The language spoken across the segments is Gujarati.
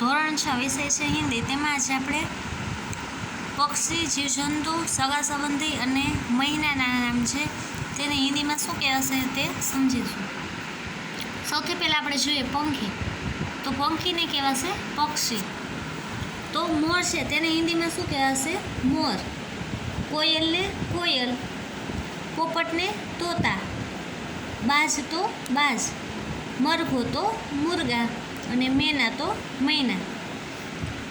ધોરણ છ વિષય છે હિન્દી. તેમાં આજે આપણે પક્ષી, જીવજંતુ, સગા સંબંધી અને મહિનાના નામ છે. તેને હિન્દીમાં શું કહેવાશે તે સમજીશું. સૌથી પહેલાં આપણે જોઈએ પંખી. તો પંખીને કહેવાશે પક્ષી. તો મોર છે, તેને હિન્દીમાં શું કહેવાશે? મોર. કોયલને કોયલ. પોપટને તોતા. બાજ તો બાજ. મરઘો તો મુરગા અને મેના તો મૈના.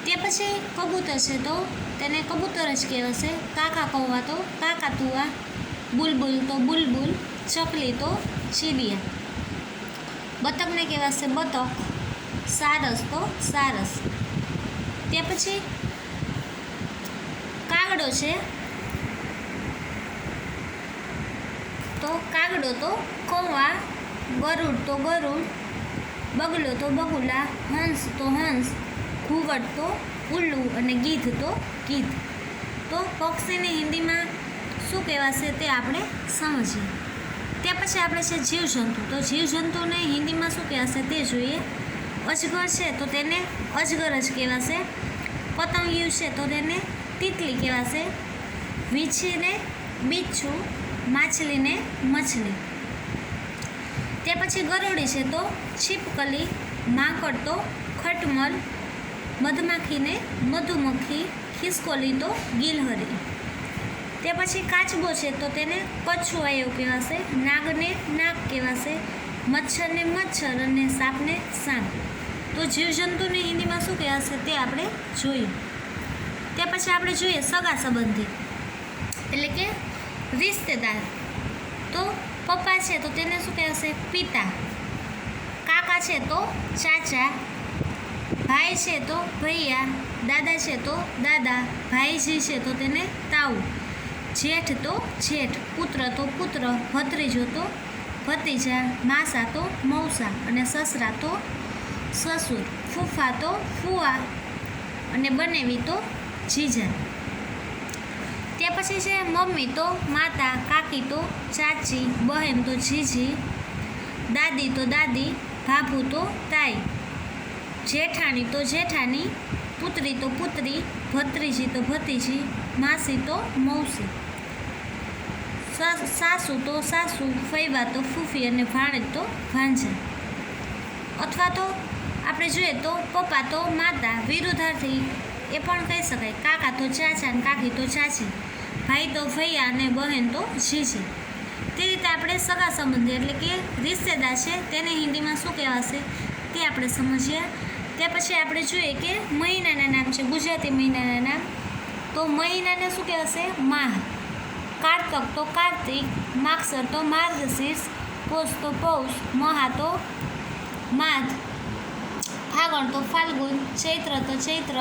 તે પછી કબૂતર છે તો તેને કબૂતર જ કહેવાશે. કાકા કૌવા તો કાકા તુવા, બુલબુલ તો બુલબુલ, ચકલી તો ચીડિયા બતકને કહેવાશે બતક, સારસ તો સારસ. તે પછી કાગડો છે તો કાગડો તો કૌવા, ગરુડ તો ગરુડ બગલો તો બગુલા, હંસ તો હંસ, ઘુવડ તો ઉલ્લુ અને ગીધ તો ગીધ. તો પક્ષીને હિન્દીમાં શું કહેવાશે તે આપણે સમજીએ. ત્યાં પછી આપણે છે જીવજંતુ. તો જીવજંતુને હિન્દીમાં શું કહેવાશે તે જોઈએ. અજગર છે તો તેને અજગર જ કહેવાશે. પતંગિયું છે તો તેને તિતલી કહેવાશે. વીછીને બીચ્છું માછલીને, મછલી. તે પછી ગરોળી છે તો છીપકલી માંકડ તો ખટમલ, મધમાખીને મધુમખી, ખિસકોલી તો ગિલહરી. તે પછી કાચબો છે તો તેને કછુઆયો કહેવાશે, નાગને નાગ કહેવાશે, મચ્છરને મચ્છર અને સાપને સાપ. તો જીવજંતુને હિન્દીમાં શું કહેવાશે તે આપણે જોયું તે પછી આપણે જોઈએ સગા સંબંધી. એટલે કે રિશ્તેદાર. તો પપ્પા છે તો તેને શું કહેવાશે પિતા. કાકા છે તો ચાચા. ભાઈ છે તો ભૈયા. દાદા છે તો દાદા. ભાઈજી છે તો તેને તાઉ. જેઠ તો જેઠ. પુત્ર તો પુત્ર. ભત્રીજો તો ભત્રીજા. માસા તો મૌસા અને સસરા તો સસુર. ફૂફા તો ફુવા. અને બનેવી તો જીજા. તે પછી છે, મમ્મી તો, માતા, કાકી તો, ચાચી, બહેન તો જીજી, દાદી તો દાદી, ભાભુ તો તાઈ, જેઠાણી તો જેઠાણી, પુત્રી તો પુત્રી, ભત્રીજી તો ભત્રીજી, માસી તો મૌસી. સાસુ તો સાસુ, ફૈવા તો ફૂફી અને ભાણેજ તો ભાંજા. અથવા તો આપણે જોઈએ તો પપ્પા તો માતા વિરુદ્ધાર્થી, એ પણ કહી શકાય. કાકા તો ચાચા અને કાકી તો ચાચી. ભાઈ તો ભૈયા અને બહેન તો જીજી તે રીતે આપણે સગા સંબંધી એટલે કે રિશ્તેદાર છે તેને હિન્દીમાં શું કહેવાશે? તે આપણે સમજીએ. તે પછી આપણે જોઈએ કે મહિનાના નામ છે, ગુજરાતી મહિનાના નામ. તો મહિનાને શું કહેવાશે? માહ. કારતક તો કાર્તિક, માગસર તો માર્ગશીર્ષ, પોષ તો પૌષ, મહા તો માઘ, ફાગણ તો ફાલ્ગુન, ચૈત્ર તો ચૈત્ર,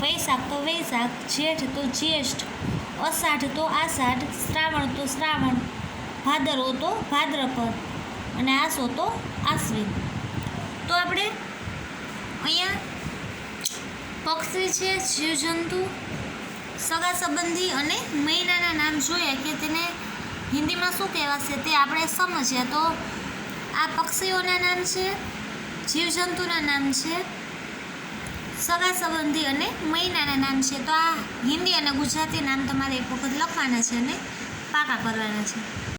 વૈશાખ તો વૈશાખ, જેઠ તો જ્યેષ્ઠ અષાઢ તો આષાઢ, શ્રાવણ તો શ્રાવણ ભાદરવો તો ભાદ્રપદ અને આસો તો આશ્વિન. તો આપણે અહીંયા પક્ષી છે, જીવજંતુ સગા સંબંધી અને મહિનાના નામ જોઈએ કે તેને હિન્દીમાં શું કહેવાશે તે આપણે સમજ્યા. તો આ પક્ષીઓના નામ છે, જીવજંતુના નામ છે સગા સંબંધી અને મહિનાના નામ છે. તો આ હિન્દી અને ગુજરાતી નામ તમારે એક વખત લખવાના છે અને પાકા કરવાના છે.